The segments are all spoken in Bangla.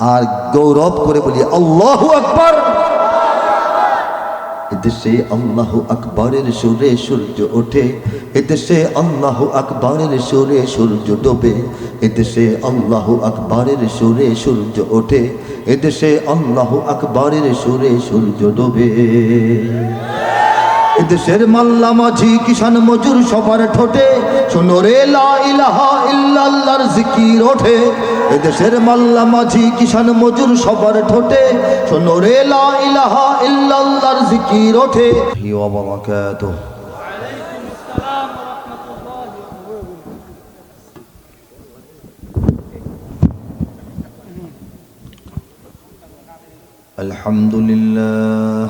আর গৌরব করে বলি, আল্লাহু আকবার! এদেশে আল্লাহ আকবরের সুরে সূর্য ওঠে, এদেশে আল্লাহ আকবরের সুরে সূর্য ডোবে, এদেশে আল্লাহ আকবরের সুরে সূর্য ওঠে, এদেশে আল্লাহ আকবরের সুরে সূর্য ডোবে। এদেশের মাল্লা মাঝি কিষান মজুর সবার ঠোঁটে শোনো রে লা ইলাহা ইল্লাল্লাহর জিকির ওঠে এদেশের মাল্লা মাঝি কিষান মজুর সবার ঠোঁটে শোনো রে লা ইলাহা ইল্লাল্লাহর জিকির ওঠে ওয়া বারাকাতুহু الحمد لله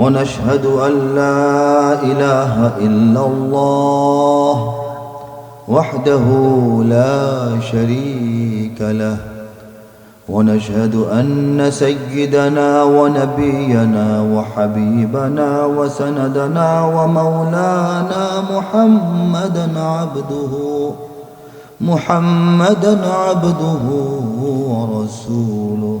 ونشهد أن لا إله إلا الله وحده لا شريك له ونشهد أن سيدنا ونبينا وحبيبنا وسندنا ومولانا محمدا عبده محمدا عبده ورسوله.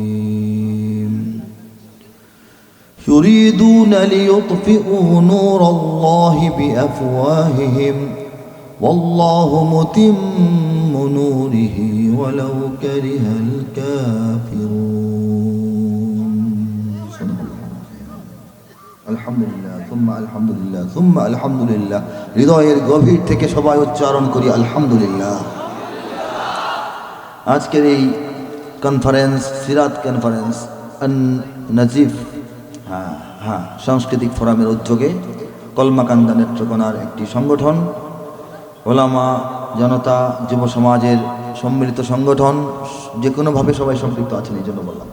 يريدون ليطفئوا نور الله بأفواههم والله متم نوره ولو كره الكافرون صدق الله আলহামদুলিল্লাহ সুম্মা আলহামদুলিল্লাহ সুম্মা আলহামদুলিল্লাহ হৃদয়ের গভীর থেকে সবাই উচ্চারণ করি আলহামদুলিল্লাহ আজকের এই কনফারেন্স সিরাত কনফারেন্স আন নাজিফ হ্যাঁ হ্যাঁ সাংস্কৃতিক ফোরামের উদ্যোগে কলমাকান্দা নেত্রকোনার একটি সংগঠন, ওলামা জনতা যুব সমাজের সম্মিলিত সংগঠন যে কোনোভাবে সবাই সম্পৃক্ত আছেন, এই জন্য বললাম।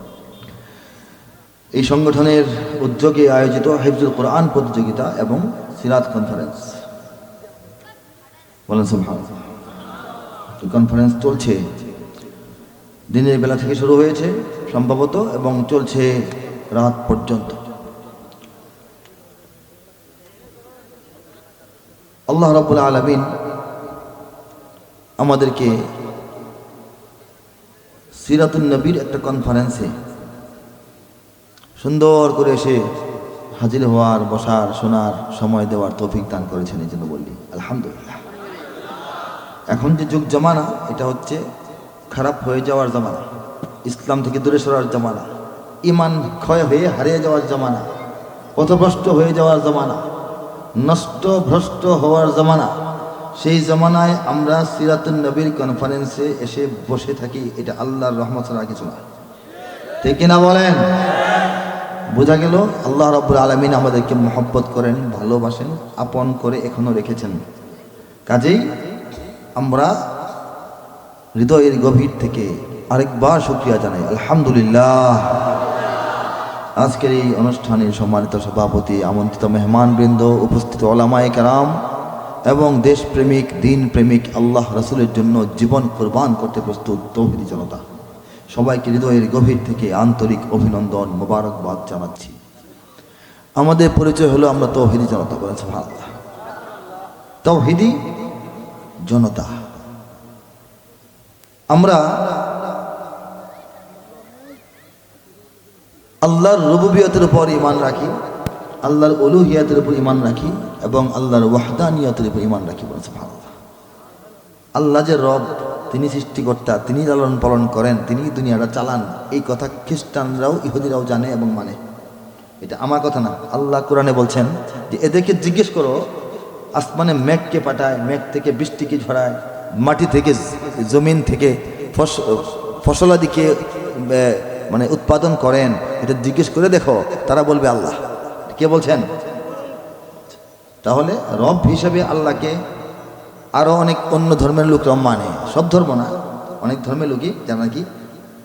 এই সংগঠনের উদ্যোগে আয়োজিত হেফজুল কোরআন প্রতিযোগিতা এবং সিরাত কনফারেন্স বলেন কনফারেন্স চলছে। দিনের বেলা থেকে শুরু হয়েছে, সম্ভবত, এবং চলছে রাত পর্যন্ত। আল্লাহ রাবুল আলমিন আমাদেরকে সিরাতুল নবীর একটা কনফারেন্সে সুন্দর করে এসে হাজির হওয়ার, বসার, শোনার সময় দেওয়ার তৌফিক দান করেছেন এই জন্য বললি। আলহামদুলিল্লাহ। এখন যে যুগ জমানা, এটা হচ্ছে খারাপ হয়ে যাওয়ার জামানা, ইসলাম থেকে দূরে সরার জমানা ইমান ক্ষয় হয়ে হারিয়ে যাওয়ার জামানা, পথভ্রষ্ট হয়ে যাওয়ার জামানা নষ্ট ভ্রষ্ট হওয়ার জমানা। সেই জমানায় আমরা সিরাতুল নবীর কনফারেন্সে এসে বসে থাকি, এটা আল্লাহর রহমত ছাড়া কিছু না। ঠিক কিনা বলেন? বোঝা গেল, আল্লাহ রব্বুল আলমিন আমাদেরকে মহব্বত করেন, ভালোবাসেন, আপন করে এখনও রেখেছেন। কাজেই আমরা হৃদয়ের গভীর থেকে আরেকবার শুক্রিয়া জানাই। আলহামদুলিল্লাহ। আজকের এই অনুষ্ঠানে সম্মানিত সভাপতি, আমন্ত্রিত মেহমান বৃন্দ উপস্থিত ওলামায় কারাম এবং দেশপ্রেমিক দিন প্রেমিক আল্লাহ রাসুলের জন্য জীবন কোরবান করতে প্রস্তুত তৌহিদি জনতা। সবাইকে হৃদয়ের গভীর থেকে আন্তরিক অভিনন্দন মোবারকবাদ জানাচ্ছি। আমাদের পরিচয় হলো আমরা তৌহিদি জনতা বলেছে ভালো তৌহিদি জনতা। আমরা আল্লাহর রবুবিয়তের উপর ইমান রাখি, আল্লাহর অলুহিয়াতের উপর ইমান রাখি এবং আল্লাহর ওয়াহদানিয়তের উপর ইমান রাখি বলেছে আল্লাহ যে রব, তিনি সৃষ্টিকর্তা, তিনি লালন পালন করেন, তিনি দুনিয়াটা চালান, এই কথা খ্রিস্টানরাও, ইহুদিরাও জানে এবং মানে। এটা আমার কথা না, আল্লাহ কোরআনে বলছেন যে, এদেরকে জিজ্ঞেস করো, আসমানে মেঘকে পাঠায়, মেঘ থেকে বৃষ্টিকে ঝরায়, মাটি থেকে, জমিন থেকে ফস- ফসলাদিকে মানে উৎপাদন করেন, এটা জিজ্ঞেস করে দেখো, তারা বলবে আল্লাহ। কে বলছেন? তাহলে রব হিসেবে আল্লাহকে আরও অনেক অন্য ধর্মের লোকরা মানে। সব ধর্ম না, অনেক ধর্মের লোকই যারা নাকি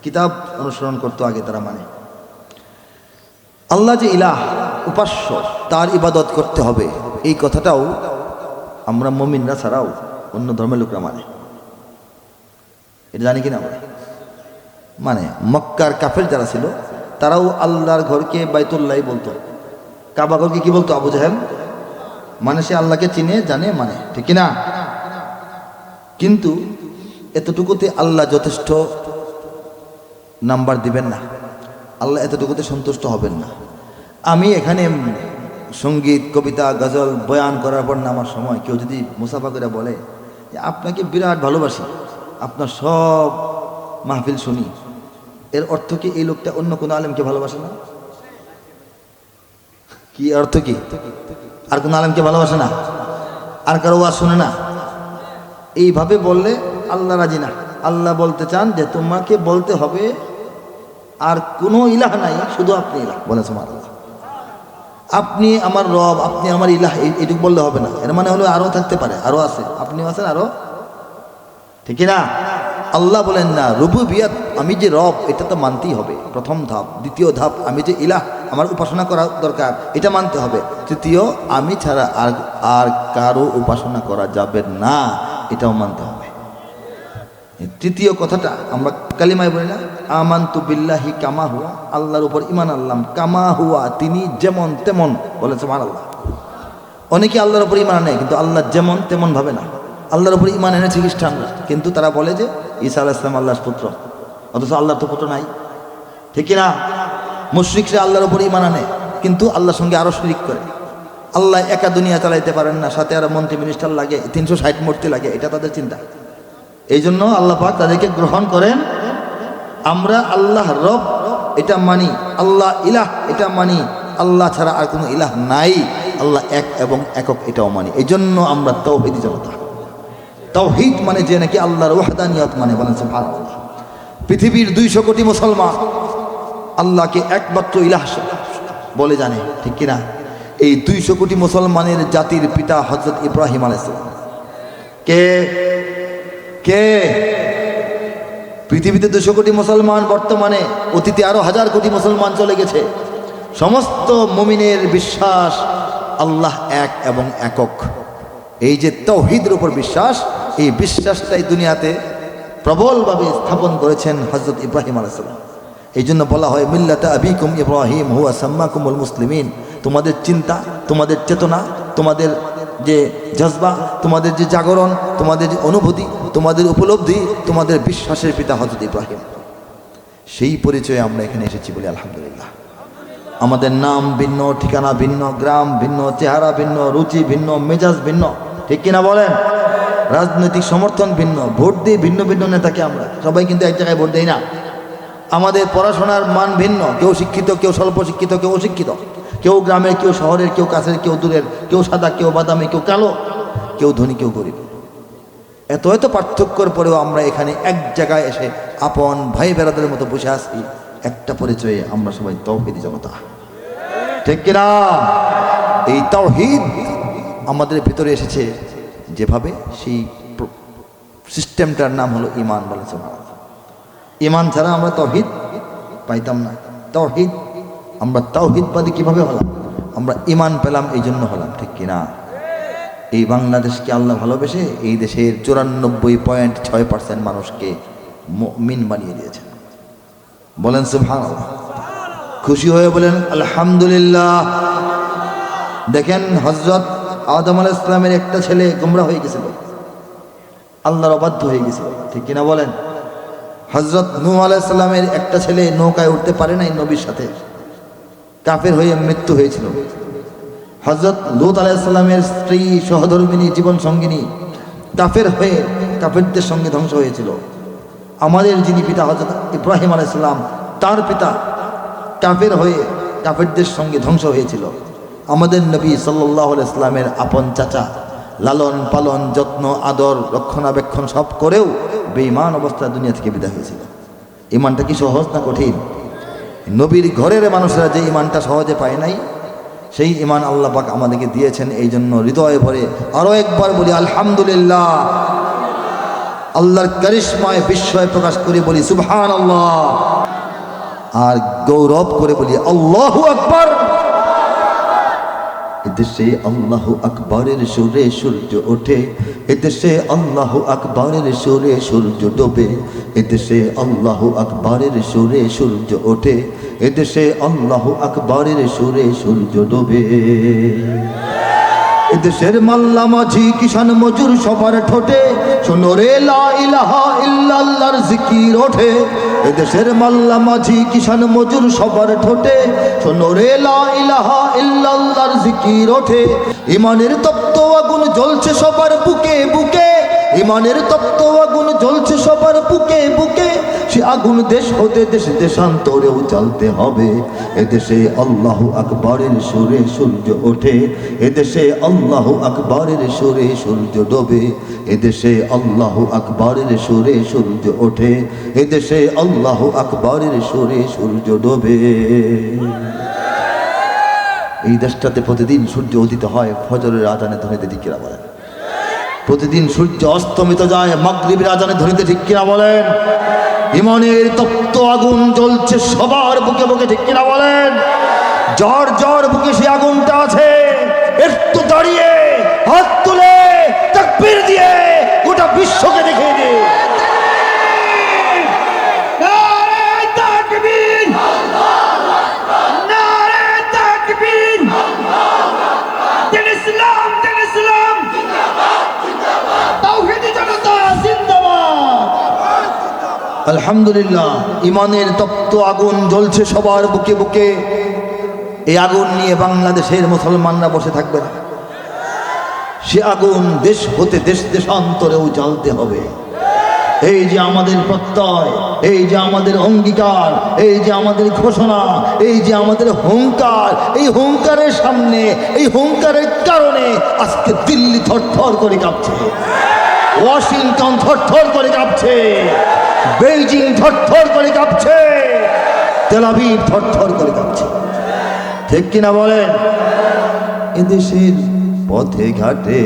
কিতাব অনুসরণ করতো, আগে তারা মানে। আল্লাহ যে ইলাহ, উপাস্য, তার ইবাদত করতে হবে। এই কথাটাও আমরা মমিনরা ছাড়াও অন্য ধর্মের লোকরা মানে। এটা জানি কিনা আমরা? মানে মক্কার কাফের যারা ছিল, তারাও আল্লাহর ঘরকে বাইতুল্লাহ বলতো। কাবা ঘরকে কি বলতো আবু জাহেল? মানে সে আল্লাহকে চিনে, জানে মানে। ঠিক না কিন্তু এতটুকুতে আল্লাহ যথেষ্ট নাম্বার দিবেন না। আল্লাহ এতটুকুতে সন্তুষ্ট হবেন না। আমি এখানে সংগীত, কবিতা, গজল বয়ান করার পর নামার সময় কেউ যদি মুসাফা করে বলে যে, আপনাকে বিরাট ভালোবাসি। আপনার সব মাহফিল শুনি। এর অর্থ কি এই লোকটা অন্য কোনো আলেমকে ভালোবাসে না? কি অর্থ কি? আর কোনো আলেমকে ভালোবাসে না? আর কারও ওয়াজ শুনে না? এইভাবে বললে আল্লাহ রাজি না। আল্লাহ বলতে চান যে তোমাকে বলতে হবে, আর কোনো ইলাহ নাই, শুধু আপনি ইলাহ বলেছে আমার আল্লাহ আপনি আমার রব, আপনি আমার ইলাহ এইটুকু বললে হবে না। এর মানে হলো আরও থাকতে পারে আরও আছে। আপনিও আছেন আরও ঠিক না? আল্লাহ বলেন, না রুবু বিয়াত আমি যে রব, এটা তো মানতেই হবে। প্রথম ধাপ। দ্বিতীয় ধাপ, আমি যে ইলাহ, আমার উপাসনা করা দরকার, এটা মানতে হবে। তৃতীয়, আমি ছাড়া আর আর কারও উপাসনা করা যাবে না, এটাও মানতে হবে। তৃতীয় কথাটা, আমরা কালিমায় বলি না, আমান্তু বিল্লাহি কামা হুয়া আল্লাহর উপর ইমান আল্লাম কামা হুয়া, তিনি যেমন তেমন বলেছে মান আল্লাহ অনেকে আল্লাহর উপর ইমান আনে, কিন্তু আল্লাহ যেমন তেমন ভাবে না। আল্লাহর উপর ইমান এনেছে খ্রিস্টানরা কিন্তু তারা বলে যে ঈসা আলাহ ইসলাম আল্লাহর পুত্র। অথচ আল্লাহর তো পুত্র নাই। ঠিক না মুশ্রিকরা আল্লাহর উপরে ইমান আনে, কিন্তু আল্লাহর সঙ্গে আরও শরিক করে। আল্লাহ একা দুনিয়া চালাইতে পারেন না, সাথে আরও মন্ত্রী মিনিস্টার লাগে, তিনশো ষাট মূর্তি লাগে, এটা তাদের চিন্তা। এই জন্য আল্লাহ পাক তাদেরকে গ্রহণ করেন, আমরা আল্লাহ রব, এটা মানি, আল্লাহ ইলাহ, এটা মানি, আল্লাহ ছাড়া আর কোনো ইলাহ নাই, আল্লাহ এক এবং একক এটাও মানি। এই জন্য আমরা তৌহিদি জনতা। তৌহিদ মানে যে নাকি আল্লাহর ওয়াহদানিয়ত মানে বলেন সুবহানাল্লাহ। পৃথিবীর দুইশো কোটি মুসলমান আল্লাহকে একমাত্র ইলাহ বলে জানে, ঠিক কিনা? এই দুইশো কোটি মুসলমানের জাতির পিতা হজরত ইব্রাহিম আলাইসালাম কে? কে? পৃথিবীতে দুশো কোটি মুসলমান, বর্তমানে অতীতে আরও হাজার কোটি মুসলমান চলে গেছে। সমস্ত মুমিনের বিশ্বাস আল্লাহ এক এবং একক। এই যে তৌহিদের উপর বিশ্বাস এই বিশ্বাসটাই দুনিয়াতে প্রবলভাবে স্থাপন করেছেন হজরত ইব্রাহিম আলাইসাল্লাম এই জন্য বলা হয়, মিল্লাতা আবিকুম ইব্রাহিম, হুয়া সাম্মাকুমুল মুসলিমিন। তোমাদের চিন্তা, তোমাদের চেতনা, তোমাদের যে জজবা, তোমাদের যে জাগরণ, তোমাদের যে অনুভূতি, তোমাদের উপলব্ধি, তোমাদের বিশ্বাসের পিতা হজরত ইব্রাহিম। সেই পরিচয়ে আমরা এখানে এসেছি বলি আলহামদুলিল্লাহ। আমাদের নাম ভিন্ন, ঠিকানা ভিন্ন, গ্রাম ভিন্ন, চেহারা ভিন্ন, রুচি ভিন্ন, মেজাজ ভিন্ন। ঠিক কিনা বলেন? রাজনৈতিক সমর্থন ভিন্ন, ভোট দিয়ে ভিন্ন ভিন্ন নেতাকে আমরা। সবাই কিন্তু এক জায়গায় ভোট দেই না। আমাদের পড়াশোনার মান ভিন্ন, কেউ শিক্ষিত, কেউ স্বল্প শিক্ষিত, কেউ অশিক্ষিত। কেউ গ্রামের কেউ শহরের, কেউ কাছের, কেউ দূরের, কেউ সাদা, কেউ বাদামি, কেউ কালো, কেউ ধনী, কেউ গরিব। এত এত পার্থক্যর পরেও আমরা এখানে এক জায়গায় এসে আপন ভাই বেড়াদের মতো বসে আসি একটা পরিচয়ে আমরা সবাই তৌহিদি জনতা। ঠিক কিনা? এই তৌহিদ আমাদের ভিতরে এসেছে। যেভাবে সেই সিস্টেমটার নাম হলো ইমান মহারাজ। ইমান ছাড়া আমরা তৌহিদ পাইতাম না। তৌহিদ, আমরা তৌহিদবাদী কীভাবে হলাম? আমরা ইমান পেলাম এই জন্য হলাম, ঠিক কিনা এই বাংলাদেশকে আল্লাহ ভালোবেসে এই দেশের চুরানব্বই পয়েন্ট ছয় পার্সেন্ট মানুষকে মিন বানিয়ে দিয়েছেন। বলেন সুভান খুশি হয়ে বলেন, আলহামদুলিল্লাহ। দেখেন হজরত আদম আল ইসলামের একটা ছেলে গুমরা হয়ে গেছিল। আল্লাহর অবাধ্য হয়ে গেছিল। ঠিক কিনা বলেন? হজরত নূ আলাইসাল্লামের একটা ছেলে নৌকায় উঠতে পারে নাই নবীর সাথে। কাফের হয়ে মৃত্যু হয়েছিল। হজরত লুত আলাইসাল্লামের স্ত্রী, সহধর্মিনী, জীবন সঙ্গিনী কাফের হয়ে কাফেরদের সঙ্গে ধ্বংস হয়েছিল। আমাদের যিনি পিতা হজরত ইব্রাহিম আলাইসাল্লাম তার পিতা কাফের হয়ে কাফেরদের সঙ্গে ধ্বংস হয়েছিল। আমাদের নবী সাল্লাহ ইসলামের আপন চাচা, লালন পালন, যত্ন, আদর, রক্ষণাবেক্ষণ সব করেও বেঈমান অবস্থায় দুনিয়া থেকে বিদায় হয়েছিল। ইমানটা কি সহজ না কঠিন? নবীর ঘরের মানুষরা যে ইমানটা সহজে পায় নাই, সেই ইমান আল্লাহ পাক আমাদেরকে দিয়েছেন, এই জন্য হৃদয়ে ভরে আরও একবার বলি, আলহামদুলিল্লাহ। আল্লাহর কারিশ্মায় বিস্ময় প্রকাশ করে বলি সুবহান আল্লাহ আর গৌরব করে বলি, আল্লাহু আকবার। এদেশে আল্লাহ আকবরের সুরে সূর্য ওঠে এদেশে আল্লাহ আকবরের সুরে সূর্য ডোবে এদেশে আল্লাহ আকবরের সুরে সূর্য ওঠে এদেশে আল্লাহ আকবরের সুরে সূর্য ডোবে। এদেশের মাল্লা মাঝি কিষান মজুর সবার ঠোঁটে, শোনো রে লা ইলাহা ইল্লাল্লাহর জিকির ওঠে এদেশের মাল্লা মাঝি কিষান মজুর সবার ঠোঁটে। শোনো রে ইলাহা জিকির ওঠে। ইমানের তপ্ত আগুন জ্বলছে সবার বুকে বুকে। ইমানের তপ্ত আগুন জ্বলছে সবার বুকে বুকে। সে আগুন দেশ হতে দেশ দেশান্তরেও চালতে হবে। এদেশে আল্লাহ আকবরের সুরে সূর্য ওঠে। এদেশে আল্লাহ আকবরের সুরে সূর্য ডোবে। এদেশে আল্লাহ আকবরের সুরে সূর্য ওঠে। এদেশে আল্লাহ আকবরের সুরে সূর্য ডোবে। এই দেশটাতে প্রতিদিন সূর্য উদিত হয়, ফজরের আজানে ধরে কিনা বলেন প্রতিদিন সূর্য অস্তমিত যায়, মাগরিবের আজানে ধরিতে ঠিক কিনা বলেন? ইমানের তপ্ত আগুন জ্বলছে সবার বুকে বুকে, ঠিক কিনা বলেন? জ্বর জ্বর বুকে সে আগুনটা আছে। একটু দাঁড়িয়ে হাত তুলে তাকবীর দিয়ে গোটা বিশ্বকে দেখিয়ে আলহামদুলিল্লাহ, ইমানের তপ্ত আগুন জ্বলছে সবার বুকে বুকে। এই আগুন নিয়ে বাংলাদেশের মুসলমানরা বসে থাকবে না। সে আগুন দেশ হতে দেশ দেশান্তরেও জ্বালতে হবে। এই যে আমাদের প্রত্যয়, এই যে আমাদের অঙ্গীকার, এই যে আমাদের ঘোষণা, এই যে আমাদের হুঙ্কার, এই হুঙ্কারের সামনে, এই হুঙ্কারের কারণে আজকে দিল্লি থরথর করে কাঁপছে। ওয়াশিংটন থরথর করে কাঁপছে। বেইজিং থরথর করে কাঁপছে। তেলাভিভ থরথর করে কাঁপছে। ঠিক কিনা বলেন? এদেশের পথে ঘাটে।